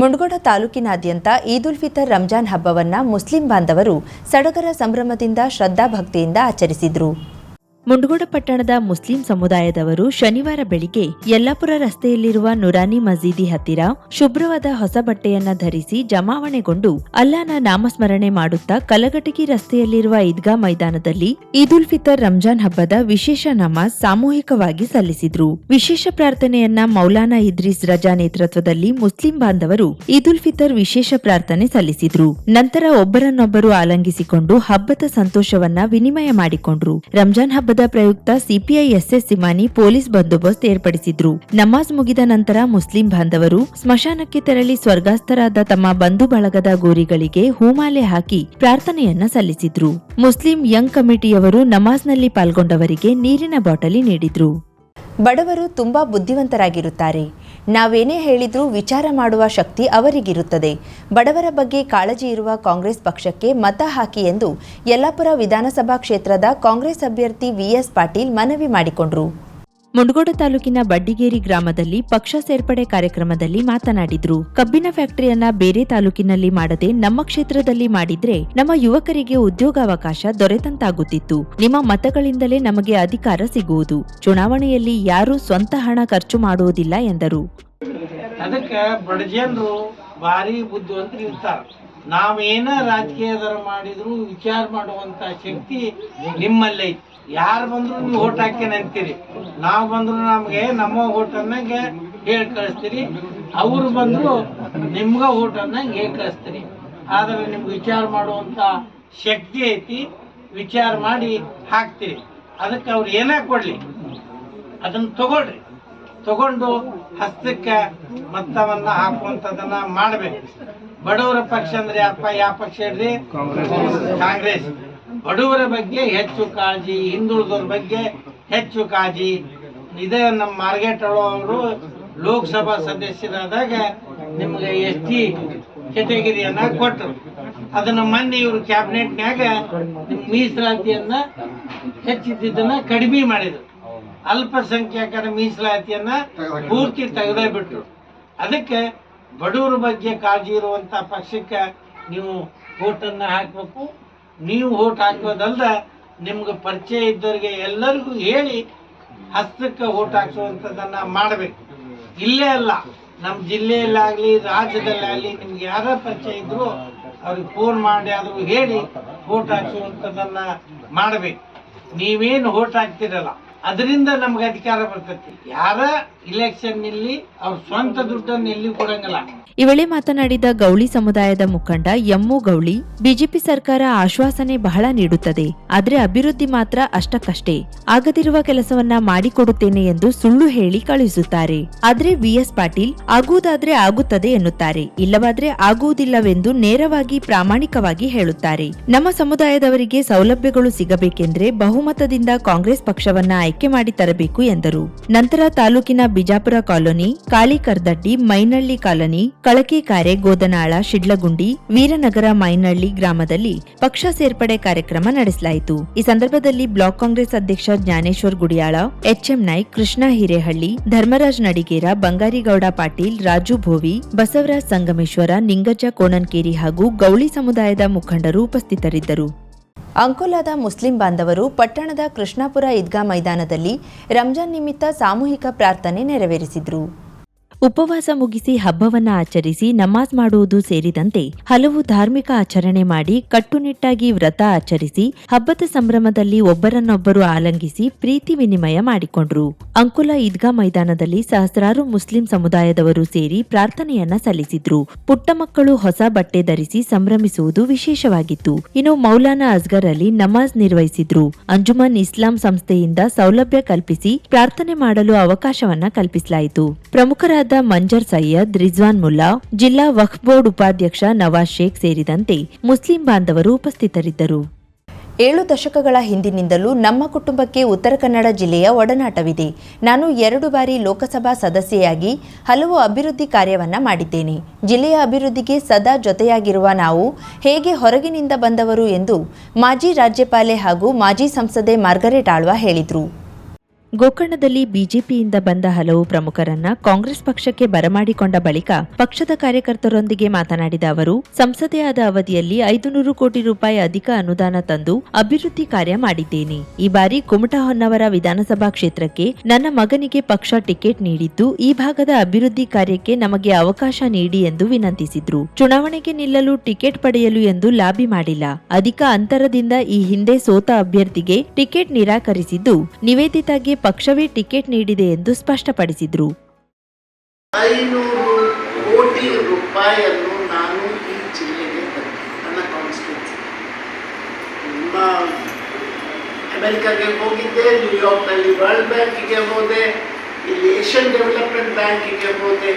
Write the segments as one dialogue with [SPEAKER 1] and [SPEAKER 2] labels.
[SPEAKER 1] ಮುಂಡಗೋಡ ತಾಲೂಕಿನಾದ್ಯಂತ ಈದ್ ಉಲ್ ಫಿತರ್ ರಂಜಾನ್ ಹಬ್ಬವನ್ನು ಮುಸ್ಲಿಂ ಬಾಂಧವರು ಸಡಗರ ಸಂಭ್ರಮದಿಂದ ಶ್ರದ್ಧಾಭಕ್ತಿಯಿಂದ ಆಚರಿಸಿದ್ರು. ಮುಂಡಗೋಡ ಪಟ್ಟಣದ ಮುಸ್ಲಿಂ ಸಮುದಾಯದವರು ಶನಿವಾರ ಬೆಳಿಗ್ಗೆ ಯಲ್ಲಾಪುರ ರಸ್ತೆಯಲ್ಲಿರುವ ನುರಾನಿ ಮಸೀದಿ ಹತ್ತಿರ ಶುಭ್ರವಾದ ಹೊಸ ಬಟ್ಟೆಯನ್ನ ಧರಿಸಿ ಜಮಾವಣೆಗೊಂಡು ಅಲ್ಲಾನ ನಾಮಸ್ಮರಣೆ ಮಾಡುತ್ತಾ ಕಲಘಟಗಿ ರಸ್ತೆಯಲ್ಲಿರುವ ಈದ್ಗಾ ಮೈದಾನದಲ್ಲಿ ಈದ್ ಉಲ್ ಫಿತರ್ ರಂಜಾನ್ ಹಬ್ಬದ ವಿಶೇಷ ನಮಾಜ್ ಸಾಮೂಹಿಕವಾಗಿ ಸಲ್ಲಿಸಿದ್ರು. ವಿಶೇಷ ಪ್ರಾರ್ಥನೆಯನ್ನ ಮೌಲಾನಾ ಇದ್ರಿಸ್ ರಜಾ ನೇತೃತ್ವದಲ್ಲಿ ಮುಸ್ಲಿಂ ಬಾಂಧವರು ಈದ್ ಉಲ್ ಫಿತರ್ ವಿಶೇಷ ಪ್ರಾರ್ಥನೆ ಸಲ್ಲಿಸಿದ್ರು. ನಂತರ ಒಬ್ಬರನ್ನೊಬ್ಬರು ಆಲಂಗಿಸಿಕೊಂಡು ಹಬ್ಬದ ಸಂತೋಷವನ್ನ ವಿನಿಮಯ ಮಾಡಿಕೊಂಡ್ರು. ರಂಜಾನ್ ಹಬ್ಬದ ಪ್ರಯುಕ್ತ ಸಿಪಿಐ ಎಸ್ಎಸ್ ಸಿಮಾನಿ ಪೊಲೀಸ್ ಬಂದೋಬಸ್ತ್ ಏರ್ಪಡಿಸಿದ್ರು. ನಮಾಜ್ ಮುಗಿದ ನಂತರ ಮುಸ್ಲಿಂ ಬಾಂಧವರು ಸ್ಮಶಾನಕ್ಕೆ ತೆರಳಿ ಸ್ವರ್ಗಾಸ್ಥರಾದ ತಮ್ಮ ಬಂಧು ಬಳಗದ ಗೋರಿಗಳಿಗೆ ಹೂಮಾಲೆ ಹಾಕಿ ಪ್ರಾರ್ಥನೆಯನ್ನ ಸಲ್ಲಿಸಿದ್ರು. ಮುಸ್ಲಿಂ ಯಂಗ್ ಕಮಿಟಿಯವರು ನಮಾಜ್ನಲ್ಲಿ ಪಾಲ್ಗೊಂಡವರಿಗೆ ನೀರಿನ ಬಾಟಲಿ ನೀಡಿದ್ರು. ಬಡವರು ತುಂಬಾ ಬುದ್ಧಿವಂತರಾಗಿರುತ್ತಾರೆ. ನಾವೇನೇ ಹೇಳಿದರೂ ವಿಚಾರ ಮಾಡುವ ಶಕ್ತಿ ಅವರಿಗಿರುತ್ತದೆ. ಬಡವರ ಬಗ್ಗೆ ಕಾಳಜಿ ಇರುವ ಕಾಂಗ್ರೆಸ್ ಪಕ್ಷಕ್ಕೆ ಮತ ಹಾಕಿ ಎಂದು ಯಲ್ಲಾಪುರ ವಿಧಾನಸಭಾ ಕ್ಷೇತ್ರದ ಕಾಂಗ್ರೆಸ್ ಅಭ್ಯರ್ಥಿ ವಿಎಸ್ ಪಾಟೀಲ್ ಮನವಿ ಮಾಡಿಕೊಂಡ್ರು. ಮುಂಡಗೋಡ ತಾಲೂಕಿನ ಬಡ್ಡಿಗೇರಿ ಗ್ರಾಮದಲ್ಲಿ ಪಕ್ಷ ಸೇರ್ಪಡೆ ಕಾರ್ಯಕ್ರಮದಲ್ಲಿ ಮಾತನಾಡಿದ್ರು. ಕಬ್ಬಿನ ಫ್ಯಾಕ್ಟರಿಯನ್ನ ಬೇರೆ ತಾಲೂಕಿನಲ್ಲಿ ಮಾಡದೆ ನಮ್ಮ ಕ್ಷೇತ್ರದಲ್ಲಿ ಮಾಡಿದ್ರೆ ನಮ್ಮ ಯುವಕರಿಗೆ ಉದ್ಯೋಗಾವಕಾಶ ದೊರೆತಂತಾಗುತ್ತಿತ್ತು. ನಿಮ್ಮ ಮತಗಳಿಂದಲೇ ನಮಗೆ ಅಧಿಕಾರ ಸಿಗುವುದು. ಚುನಾವಣೆಯಲ್ಲಿ ಯಾರೂ ಸ್ವಂತ ಹಣ ಖರ್ಚು ಮಾಡುವುದಿಲ್ಲ ಎಂದರು.
[SPEAKER 2] ನಾವೇನ ರಾಜಕೀಯದರ ಮಾಡಿದ್ರು, ವಿಚಾರ ಮಾಡುವಂತ ಶಕ್ತಿ ನಿಮ್ಮಲ್ಲೇ. ಯಾರು ಬಂದ್ರು ನೀವು ಓಟ್ ಹಾಕ್ತೇನೆ ಅಂತೀರಿ ನಾವು ಬಂದ್ರು ನಮ್ಗೆ, ನಮ್ಮ ಓಟ್ ಅನ್ನಂಗೆ ಹೇಳಿ ಕಳಿಸ್ತೀರಿ. ಅವ್ರು ಬಂದ್ರು ನಿಮ್ಗ ಓಟ್ ಅನ್ನಂಗೆ ಹೇಳಿ ಕಳಿಸ್ತೀರಿ. ಆದ್ರೆ ನಿಮ್ಗೆ ವಿಚಾರ ಮಾಡುವಂತ ಶಕ್ತಿ ಐತಿ, ವಿಚಾರ ಮಾಡಿ ಹಾಕ್ತೀರಿ. ಅದಕ್ಕೆ ಅವ್ರು ಏನೇ ಕೊಡ್ಲಿ? ಅದನ್ನ ತಗೊಳ್ರಿ. ತಗೊಂಡು ಹಸ್ತಕ್ಕೆ ಮತವನ್ನ ಹಾಕುವಂತದನ್ನ ಮಾಡಬೇಕು. ಬಡವರ ಪಕ್ಷ ಅಂದ್ರೆ ಯಾಪ ಯಾವ ಪಕ್ಷ ಹೇಳ್ರಿ? ಕಾಂಗ್ರೆಸ್. ಬಡವರ ಬಗ್ಗೆ ಹೆಚ್ಚು ಕಾಳಜಿ, ಹಿಂದುಳಿದವ್ರ ಬಗ್ಗೆ ಹೆಚ್ಚು ಕಾಳಜಿ. ಇದೇ ನಮ್ಮ ಮಾರ್ಗೆಟ್ ಅವರು ಲೋಕಸಭಾ ಸದಸ್ಯರಾದಾಗ ನಿಮ್ಗೆ ಎಸ್ ಟಿ ಕೆಟಗಿರಿಯನ್ನ ಕೊಟ್ಟರು ಅದನ್ನ ಮೊನ್ನೆ ಇವರು ಕ್ಯಾಬಿನೆಟ್ನ್ಯಾಗ ಮೀಸಲಾತಿಯನ್ನ ಹೆಚ್ಚಿದ್ದನ್ನ ಕಡಿಮೆ ಮಾಡಿದ್ರು. ಅಲ್ಪಸಂಖ್ಯಾತರ ಮೀಸಲಾತಿಯನ್ನ ಪೂರ್ತಿ ತೆಗೆದೇ ಬಿಟ್ರು ಅದಕ್ಕೆ ಬಡವರ ಬಗ್ಗೆ ಕಾಳಜಿ ಇರುವಂತ ಪಕ್ಷಕ್ಕೆ ನೀವು ಓಟನ್ನ ಹಾಕಬೇಕು. ನೀವು ಓಟ್ ಹಾಕೋದಲ್ದ ನಿಮ್ಗೆ ಪರಿಚಯ ಇದ್ದವ್ರಿಗೆ ಎಲ್ಲರಿಗೂ ಹೇಳಿ ಹಸ್ತಕ್ಕೆ ಓಟ್ ಹಾಕುವಂಥದ್ದನ್ನ ಮಾಡಬೇಕು. ಇಲ್ಲೇ ಅಲ್ಲ ನಮ್ಮ ಜಿಲ್ಲೆಯಲ್ಲಾಗ್ಲಿ ರಾಜ್ಯದಲ್ಲಾಗಲಿ ನಿಮ್ಗೆ ಯಾರ ಪರಿಚಯ ಇದ್ರು ಅವ್ರಿಗೆ ಫೋನ್ ಮಾಡಿ ಆದರೂ ಹೇಳಿ ಓಟ್ ಹಾಕ್ಸುವಂಥದ್ದನ್ನ ಮಾಡಬೇಕು. ನೀವೇನು ಓಟ್ ಹಾಕ್ತಿರಲ್ಲ ಅದರಿಂದ ನಮ್ಗೆ ಅಧಿಕಾರ ಬರ್ತೈತಿ. ಯಾರ ಇಲೆಕ್ಷನ್ ಇಲ್ಲಿ ಅವ್ರ ಸ್ವಂತ ದುಡ್ಡನ್ನು ಎಲ್ಲಿ ಕೊಡಂಗಿಲ್ಲ.
[SPEAKER 1] ಈ ವೇಳೆ ಮಾತನಾಡಿದ ಗೌಳಿ ಸಮುದಾಯದ ಮುಖಂಡ ಎಮ್ಮು ಗೌಳಿ, ಬಿಜೆಪಿ ಸರ್ಕಾರ ಆಶ್ವಾಸನೆ ಬಹಳ ನೀಡುತ್ತದೆ. ಆದ್ರೆ ಅಭಿವೃದ್ಧಿ ಮಾತ್ರ ಅಷ್ಟಕ್ಕಷ್ಟೇ. ಆಗದಿರುವ ಕೆಲಸವನ್ನ ಮಾಡಿಕೊಡುತ್ತೇನೆ ಎಂದು ಸುಳ್ಳು ಹೇಳಿ ಕಳುಹಿಸುತ್ತಾರೆ. ಆದ್ರೆ ವಿಎಸ್ ಪಾಟೀಲ್, ಆಗುವುದಾದ್ರೆ ಆಗುತ್ತದೆ ಎನ್ನುತ್ತಾರೆ. ಇಲ್ಲವಾದ್ರೆ ಆಗುವುದಿಲ್ಲವೆಂದು ನೇರವಾಗಿ ಪ್ರಾಮಾಣಿಕವಾಗಿ ಹೇಳುತ್ತಾರೆ. ನಮ್ಮ ಸಮುದಾಯದವರಿಗೆ ಸೌಲಭ್ಯಗಳು ಸಿಗಬೇಕೆಂದ್ರೆ ಬಹುಮತದಿಂದ ಕಾಂಗ್ರೆಸ್ ಪಕ್ಷವನ್ನ ಆಯ್ಕೆ ಮಾಡಿ ತರಬೇಕು ಎಂದರು. ನಂತರ ತಾಲೂಕಿನ ಬಿಜಾಪುರ ಕಾಲೋನಿ, ಕಾಳಿಕರ್ದಟ್ಟಿ, ಮೈನಳ್ಳಿ ಕಾಲೋನಿ, ಕಳಕೆಕಾರೆ, ಗೋದನಾಳ, ಶಿಡ್ಲಗುಂಡಿ, ವೀರನಗರ ಮೈನಳ್ಳಿ ಗ್ರಾಮದಲ್ಲಿ ಪಕ್ಷ ಸೇರ್ಪಡೆ ಕಾರ್ಯಕ್ರಮ ನಡೆಸಲಾಯಿತು. ಈ ಸಂದರ್ಭದಲ್ಲಿ ಬ್ಲಾಕ್ ಕಾಂಗ್ರೆಸ್ ಅಧ್ಯಕ್ಷ ಜ್ಞಾನೇಶ್ವರ್ ಗುಡಿಯಾಳ, ಎಚ್ಎಂ ನಾಯ್ಕ್, ಕೃಷ್ಣ ಹಿರೇಹಳ್ಳಿ, ಧರ್ಮರಾಜ್ ನಡಿಗೇರ, ಬಂಗಾರಿಗೌಡ ಪಾಟೀಲ್, ರಾಜು ಭೋವಿ, ಬಸವರಾಜ್ ಸಂಗಮೇಶ್ವರ, ನಿಂಗಜ್ಜ ಕೋಣನ್ಕೇರಿ ಹಾಗೂ ಗೌಳಿ ಸಮುದಾಯದ ಮುಖಂಡರು ಉಪಸ್ಥಿತರಿದ್ದರು. ಅಂಕೋಲಾದ ಮುಸ್ಲಿಂ ಬಾಂಧವರು ಪಟ್ಟಣದ ಕೃಷ್ಣಾಪುರ ಈದ್ಗಾ ಮೈದಾನದಲ್ಲಿ ರಂಜಾನ್ ನಿಮಿತ್ತ ಸಾಮೂಹಿಕ ಪ್ರಾರ್ಥನೆ ನೆರವೇರಿಸಿದ್ರು. ಉಪವಾಸ ಮುಗಿಸಿ ಹಬ್ಬವನ್ನ ಆಚರಿಸಿ ನಮಾಜ್ ಮಾಡುವುದು ಸೇರಿದಂತೆ ಹಲವು ಧಾರ್ಮಿಕ ಆಚರಣೆ ಮಾಡಿ ಕಟ್ಟುನಿಟ್ಟಾಗಿ ವ್ರತ ಆಚರಿಸಿ ಹಬ್ಬದ ಸಂಭ್ರಮದಲ್ಲಿ ಒಬ್ಬರನ್ನೊಬ್ಬರು ಆಲಂಗಿಸಿ ಪ್ರೀತಿ ವಿನಿಮಯ ಮಾಡಿಕೊಂಡ್ರು. ಅಂಕುಲ ಈದ್ಗಾ ಮೈದಾನದಲ್ಲಿ ಸಹಸ್ರಾರು ಮುಸ್ಲಿಂ ಸಮುದಾಯದವರು ಸೇರಿ ಪ್ರಾರ್ಥನೆಯನ್ನ ಸಲ್ಲಿಸಿದ್ರು. ಪುಟ್ಟ ಮಕ್ಕಳು ಹೊಸ ಬಟ್ಟೆ ಧರಿಸಿ ಸಂಭ್ರಮಿಸುವುದು ವಿಶೇಷವಾಗಿತ್ತು. ಇನ್ನು ಮೌಲಾನಾ ಅಸ್ಗರ್ ಅಲಿ ನಮಾಜ್ ನಿರ್ವಹಿಸಿದ್ರು. ಅಂಜುಮನ್ ಇಸ್ಲಾಂ ಸಂಸ್ಥೆಯಿಂದ ಸೌಲಭ್ಯ ಕಲ್ಪಿಸಿ ಪ್ರಾರ್ಥನೆ ಮಾಡಲು ಅವಕಾಶವನ್ನ ಕಲ್ಪಿಸಲಾಯಿತು. ಪ್ರಮುಖರಾದ ಮಂಜರ್ ಸೈಯದ್ ರಿಜ್ವಾನ್ ಮುಲ್ಲಾ, ಜಿಲ್ಲಾ ವಕ್ಫ್ ಬೋರ್ಡ್ ಉಪಾಧ್ಯಕ್ಷ ನವಾಜ್ ಶೇಖ್ ಸೇರಿದಂತೆ ಮುಸ್ಲಿಂ ಬಾಂಧವರು ಉಪಸ್ಥಿತರಿದ್ದರು. ಏಳು ದಶಕಗಳ ಹಿಂದಿನಿಂದಲೂ ನಮ್ಮ ಕುಟುಂಬಕ್ಕೆ ಉತ್ತರ ಕನ್ನಡ ಜಿಲ್ಲೆಯ ಒಡನಾಟವಿದೆ. ನಾನು ಎರಡು ಬಾರಿ ಲೋಕಸಭಾ ಸದಸ್ಯೆಯಾಗಿ ಹಲವು ಅಭಿವೃದ್ಧಿ ಕಾರ್ಯವನ್ನ ಮಾಡಿದ್ದೇನೆ. ಜಿಲ್ಲೆಯ ಅಭಿವೃದ್ಧಿಗೆ ಸದಾ ಜೊತೆಯಾಗಿರುವ ನಾವು ಹೇಗೆ ಹೊರಗಿನಿಂದ ಬಂದವರು ಎಂದು ಮಾಜಿ ರಾಜ್ಯಪಾಲೆ ಹಾಗೂ ಮಾಜಿ ಸಂಸದೆ ಮಾರ್ಗರೇಟ್ ಆಳ್ವ ಹೇಳಿದರು. ಗೋಕರ್ಣದಲ್ಲಿ ಬಿಜೆಪಿಯಿಂದ ಬಂದ ಹಲವು ಪ್ರಮುಖರನ್ನ ಕಾಂಗ್ರೆಸ್ ಪಕ್ಷಕ್ಕೆ ಬರಮಾಡಿಕೊಂಡ ಬಳಿಕ ಪಕ್ಷದ ಕಾರ್ಯಕರ್ತರೊಂದಿಗೆ ಮಾತನಾಡಿದ ಅವರು ಸಂಸದೆಯಾದ ಅವಧಿಯಲ್ಲಿ ಐದು ನೂರು ಕೋಟಿ ರೂಪಾಯಿ ಅಧಿಕ ಅನುದಾನ ತಂದು ಅಭಿವೃದ್ಧಿ ಕಾರ್ಯ ಮಾಡಿದ್ದೇನೆ. ಈ ಬಾರಿ ಕುಮಟಾ ಹೊನ್ನವರ ವಿಧಾನಸಭಾ ಕ್ಷೇತ್ರಕ್ಕೆ ನನ್ನ ಮಗನಿಗೆ ಪಕ್ಷ ಟಿಕೆಟ್ ನೀಡಿದ್ದು, ಈ ಭಾಗದ ಅಭಿವೃದ್ಧಿ ಕಾರ್ಯಕ್ಕೆ ನಮಗೆ ಅವಕಾಶ ನೀಡಿ ಎಂದು ವಿನಂತಿಸಿದ್ರು. ಚುನಾವಣೆಗೆ ನಿಲ್ಲಲು ಟಿಕೆಟ್ ಪಡೆಯಲು ಎಂದು ಲಾಬಿ ಮಾಡಿಲ್ಲ. ಅಧಿಕ ಅಂತರದಿಂದ ಈ ಹಿಂದೆ ಸೋತ ಅಭ್ಯರ್ಥಿಗೆ ಟಿಕೆಟ್ ನಿರಾಕರಿಸಿದ್ದು, ನಿವೇದಿತಾಗೆ ಪಕ್ಷವೇ ಟಿಕೆಟ್ ನೀಡಿದೆ ಎಂದು ಸ್ಪಷ್ಟಪಡಿಸಿದರು.
[SPEAKER 3] ಕೋಟಿ ರೂಪಾಯಿಯನ್ನು ನಾನು ಅಮೆರಿಕಾಗೆ ಹೋಗಿದ್ದೆ ನ್ಯೂಯಾರ್ಕ್ನಲ್ಲಿ ವರ್ಲ್ಡ್ ಬ್ಯಾಂಕಿಗೆ ಹೋದೆ, ಇಲ್ಲಿ ಏಷ್ಯನ್ ಡೆವಲಪ್ಮೆಂಟ್ ಬ್ಯಾಂಕಿಗೆ ಹೋದೆ,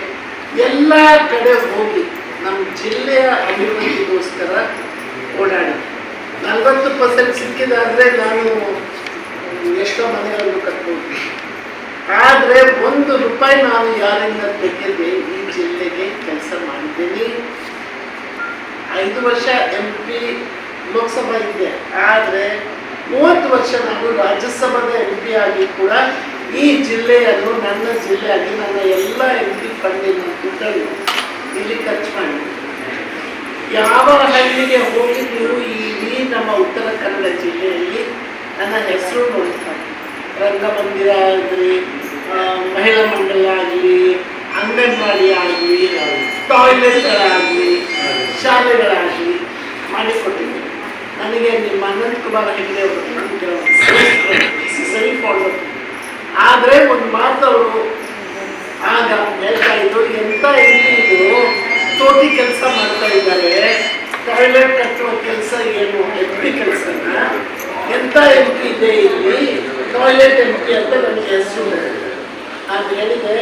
[SPEAKER 3] ಎಲ್ಲ ಕಡೆ ಹೋಗಿ ನಮ್ಮ ಜಿಲ್ಲೆಯ ಅಭಿವೃದ್ಧಿಗೋಸ್ಕರ ಓಡಾಡಿ ನಲವತ್ತು ಪರ್ಸೆಂಟ್ ಸಿಕ್ಕಿದಾದರೆ ನಾನು ಎಷ್ಟೋ ಮನೆಗಳನ್ನು ಕಟ್ಬೋದು ಆದರೆ ಒಂದು ರೂಪಾಯಿ ನಾನು ಯಾರಿಂದ ತೆಗೆದೆ ಈ ಜಿಲ್ಲೆಗೆ ಕೆಲಸ ಮಾಡಿದ್ದೀನಿ. ಐದು ವರ್ಷ ಎಂ ಪಿ ಲೋಕಸಭಾ ಇದೆ. ಆದರೆ ಮೂವತ್ತು ವರ್ಷ ನಾನು ರಾಜ್ಯಸಭಾದ ಎಂ ಪಿ ಆಗಿ ಕೂಡ ಈ ಜಿಲ್ಲೆಯನ್ನು, ನನ್ನ ಜಿಲ್ಲೆಯಾಗಿ ನನ್ನ ಎಲ್ಲ ಎಂ ಪಿ ಫಂಡಿನ ದುಡ್ಡನ್ನು ಇಲ್ಲಿ ಖರ್ಚು ಮಾಡಿ. ಯಾವ ಹಳ್ಳಿಗೆ ಹೋಗಿ ನೀವು ಇಡೀ ನಮ್ಮ ಉತ್ತರ ಕನ್ನಡ ಜಿಲ್ಲೆಯಲ್ಲಿ ನನ್ನ ಹೆಸರು ರಂಗಮಂದಿರ ಆಗಲಿ ಮಹಿಳಾ ಮಂಡಲ ಆಗಲಿ ಅಂಗನವಾಡಿ ಆಗಲಿ, ಟಾಯ್ಲೆಟ್ಗಳಾಗಲಿ, ಶಾಲೆಗಳಾಗಲಿ ಮಾಡಿಕೊಟ್ಟಿದ್ದೆ. ನನಗೆ ನಿಮ್ಮ ಅನಂತ್ ಕುಮಾರ್ ಹೆಗಡೆ ಸರಿ ಫಾಲೋ ಆದರೆ ಒಂದು ಮಾತವರು ಆಗ ಹೇಳ್ತಾ ಇದ್ರು, ಎಂತ ಇದ್ದು ಇದು ತೋಟಿ ಕೆಲಸ ಮಾಡ್ತಾ ಇದ್ದಾರೆ, ಟಾಯ್ಲೆಟ್ ಕಟ್ಟುವ ಕೆಲಸ ಏನು ಎಂ ಪಿ ಕೆಲಸನ? ಎಂತ ಎಂ ಪಿ ಇದೆ ಇಲ್ಲಿ? ಟಾಯ್ಲೆಟ್ ಎಂ ಪಿ ಅಂತ ನನಗೆ ಹೆಸರು ಅದು ಹೇಳಿದೆ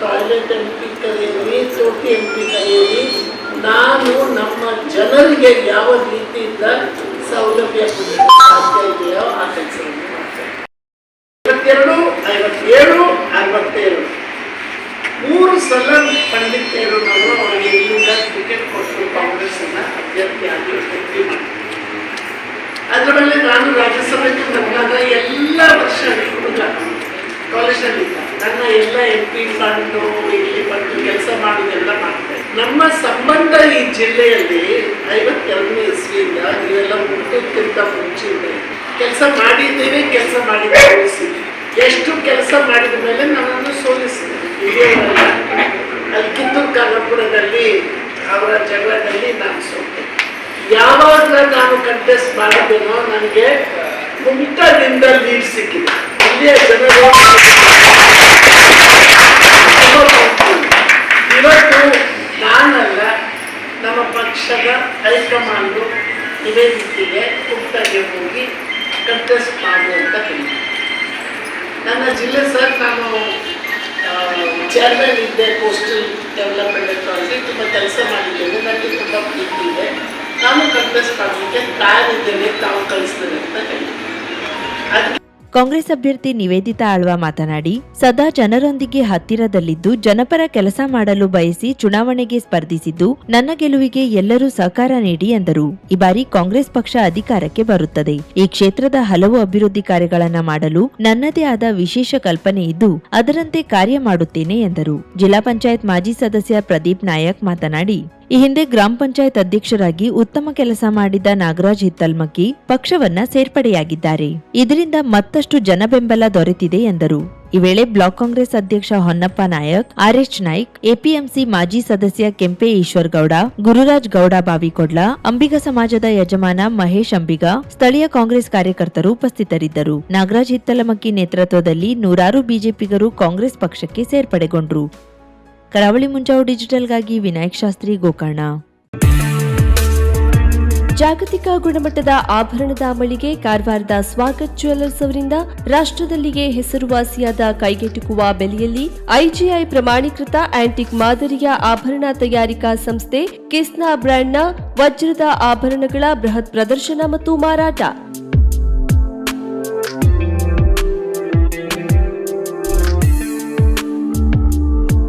[SPEAKER 3] ಟಾಯ್ಲೆಟ್ ಎಂ ಪಿ ಕರೆಯಿರಿ ತೋಟಿ ಎಂ ಪಿ ಕರೆಯಿರಿ ನಾನು ನಮ್ಮ ಜನರಿಗೆ ಯಾವ ರೀತಿಯಿಂದ ಸೌಲಭ್ಯ ಇದೆಯೋ ಆ ಮಾಡ್ತೇನೆ. ಐವತ್ತೆರಡು, ಐವತ್ತೇಳು, ಅರವತ್ತೇಳು. ಮೂರು ಸಲ ಪಂಡಿತರು ನಾವು ಅವರಿಗೆ ಇಲ್ಲಿಂದ ಟಿಕೆಟ್ ಕೊಟ್ಟು ಕಾಂಗ್ರೆಸ್ನ ಅಭ್ಯರ್ಥಿಯಾಗಿ ಎಂಟ್ರಿ ಅದರ ಮೇಲೆ ನಾನು ರಾಜ್ಯಸಭೆಗೆ ಬಂದಾಗ ಎಲ್ಲ ವರ್ಷ ಹುಡುಗ ಕಾಲೇಜಲ್ಲಿ ನನ್ನ ಎಲ್ಲ ಎಂ ಪಿ ಫಂಡು ಇಲ್ಲಿ ಬಂದು ಕೆಲಸ ಮಾಡೋದೆಲ್ಲ ಮಾಡ್ತಾರೆ ನಮ್ಮ ಸಂಬಂಧ ಈ ಜಿಲ್ಲೆಯಲ್ಲಿ ಐವತ್ತೆರಡನೇ ಇಸ್ವಿಯಿಂದ ಇವೆಲ್ಲ ಹುಟ್ಟೋದಕ್ಕಿಂತ ಮುಂಚೆಯಿಂದ ಕೆಲಸ ಮಾಡಿದ್ದೇವೆ ಕೆಲಸ ಮಾಡಿ ಸೋಲಿಸಿದೆ ಎಷ್ಟು ಕೆಲಸ ಮಾಡಿದ ಮೇಲೆ ನನ್ನನ್ನು ಸೋಲಿಸಿದೆ ಅಲ್ಲಿ ಕಿತ್ತೂರು ಕಾಲಪುರದಲ್ಲಿ ಅವರ ಜಗಳದಲ್ಲಿ ನಾನು ಸೋತೆ ಯಾವಾಗ ನಾನು ಕಂಟೆಸ್ಟ್ ಮಾಡಿದ್ದೇನೋ ನನಗೆ ಕುಮಿತದಿಂದ ಲೀಡ್ ಸಿಕ್ಕಿದೆ. ಇಲ್ಲಿಯ ಜನರು ಇವತ್ತು ನಾನಲ್ಲ, ನಮ್ಮ ಪಕ್ಷದ ಹೈಕಮಾಂಡು ನಿವೇದಿಕೆಗೆ ಕುಮಟಗೆ ಹೋಗಿ ಕಂಟೆಸ್ಟ್ ಮಾಡು ಅಂತ ಹೇಳಿದೆ ನನ್ನ ಜಿಲ್ಲೆ ಸರ್, ನಾನು ಚೇರ್ಮನ್ ಇದ್ದೆ ಕೋಸ್ಟಲ್ ಡೆವಲಪ್ಮೆಂಟ್ ಅಥಾರಿಟಿ ತುಂಬ ಕೆಲಸ ಮಾಡಿದ್ದೇನೆ ನನಗೆ ತುಂಬ ಪ್ರೀತಿ ಇದೆ.
[SPEAKER 1] ಕಾಂಗ್ರೆಸ್ ಅಭ್ಯರ್ಥಿ ನಿವೇದಿತಾ ಆಳ್ವ ಮಾತನಾಡಿ, ಸದಾ ಜನರೊಂದಿಗೆ ಹತ್ತಿರದಲ್ಲಿದ್ದು ಜನಪರ ಕೆಲಸ ಮಾಡಲು ಬಯಸಿ ಚುನಾವಣೆಗೆ ಸ್ಪರ್ಧಿಸಿದ್ದು ನನ್ನ ಗೆಲುವಿಗೆ ಎಲ್ಲರೂ ಸಹಕಾರ ನೀಡಿ ಎಂದರು. ಈ ಬಾರಿ ಕಾಂಗ್ರೆಸ್ ಪಕ್ಷ ಅಧಿಕಾರಕ್ಕೆ ಬರುತ್ತದೆ. ಈ ಕ್ಷೇತ್ರದ ಹಲವು ಅಭಿವೃದ್ಧಿ ಕಾರ್ಯಗಳನ್ನು ಮಾಡಲು ನನ್ನದೇ ಆದ ವಿಶೇಷ ಕಲ್ಪನೆ ಇದ್ದು, ಅದರಂತೆ ಕಾರ್ಯ ಮಾಡುತ್ತೇನೆ ಎಂದರು. ಜಿಲ್ಲಾ ಪಂಚಾಯತ್ ಮಾಜಿ ಸದಸ್ಯ ಪ್ರದೀಪ್ ನಾಯಕ್ ಮಾತನಾಡಿ ಈ ಹಿಂದೆ ಗ್ರಾಮ ಪಂಚಾಯತ್ ಅಧ್ಯಕ್ಷರಾಗಿ ಉತ್ತಮ ಕೆಲಸ ಮಾಡಿದ ನಾಗರಾಜ್ ಹಿತ್ತಲ್ಮಕ್ಕಿ ಪಕ್ಷವನ್ನ ಸೇರ್ಪಡೆಯಾಗಿದ್ದಾರೆ. ಇದರಿಂದ ಮತ್ತಷ್ಟು ಜನಬೆಂಬಲ ದೊರೆತಿದೆ ಎಂದರು. ಈ ವೇಳೆ ಬ್ಲಾಕ್ ಕಾಂಗ್ರೆಸ್ ಅಧ್ಯಕ್ಷ ಹೊನ್ನಪ್ಪ ನಾಯಕ್ ಆರ್ಎಚ್ ನಾಯ್ಕ್, ಎಪಿಎಂಸಿ ಮಾಜಿ ಸದಸ್ಯ ಕೆಂಪೆ ಈಶ್ವರ್ ಗೌಡ ಗುರುರಾಜ್ ಗೌಡ ಬಾವಿಕೊಡ್ಲ, ಅಂಬಿಗ ಸಮಾಜದ ಯಜಮಾನ ಮಹೇಶ್ ಅಂಬಿಗ, ಸ್ಥಳೀಯ ಕಾಂಗ್ರೆಸ್ ಕಾರ್ಯಕರ್ತರು ಉಪಸ್ಥಿತರಿದ್ದರು. ನಾಗರಾಜ್ ಹಿತ್ತಲಮಕ್ಕಿ ನೇತೃತ್ವದಲ್ಲಿ ನೂರಾರು ಬಿಜೆಪಿಗರು ಕಾಂಗ್ರೆಸ್ ಪಕ್ಷಕ್ಕೆ ಸೇರ್ಪಡೆಗೊಂಡ್ರು. ಕರಾವಳಿ ಮುಂಜಾವು ಡಿಜಿಟಲ್ಗಾಗಿ ವಿನಾಯಕ್ ಶಾಸ್ತ್ರಿ ಗೋಕರ್ಣ.
[SPEAKER 4] ಜಾಗತಿಕ ಗುಣಮಟ್ಟದ ಆಭರಣದ ಅಮಳಿಗೆ ಕಾರವಾರದ ಸ್ವಾಗತ್ ಜ್ಯುವೆಲ್ಲರ್ಸ್ ಅವರಿಂದ ರಾಷ್ಟ್ರದಲ್ಲಿಯೇ ಹೆಸರುವಾಸಿಯಾದ ಕೈಗೆಟುಕುವ ಬೆಲೆಯಲ್ಲಿ ಐಜಿಐ ಪ್ರಮಾಣೀಕೃತ ಆಂಟಿಕ್ ಮಾದರಿಯ ಆಭರಣ ತಯಾರಿಕಾ ಸಂಸ್ಥೆ ಕಿಸ್ನಾ ಬ್ರ್ಯಾಂಡ್ನ ವಜ್ರದ ಆಭರಣಗಳ ಬೃಹತ್ ಪ್ರದರ್ಶನ ಮತ್ತು ಮಾರಾಟ.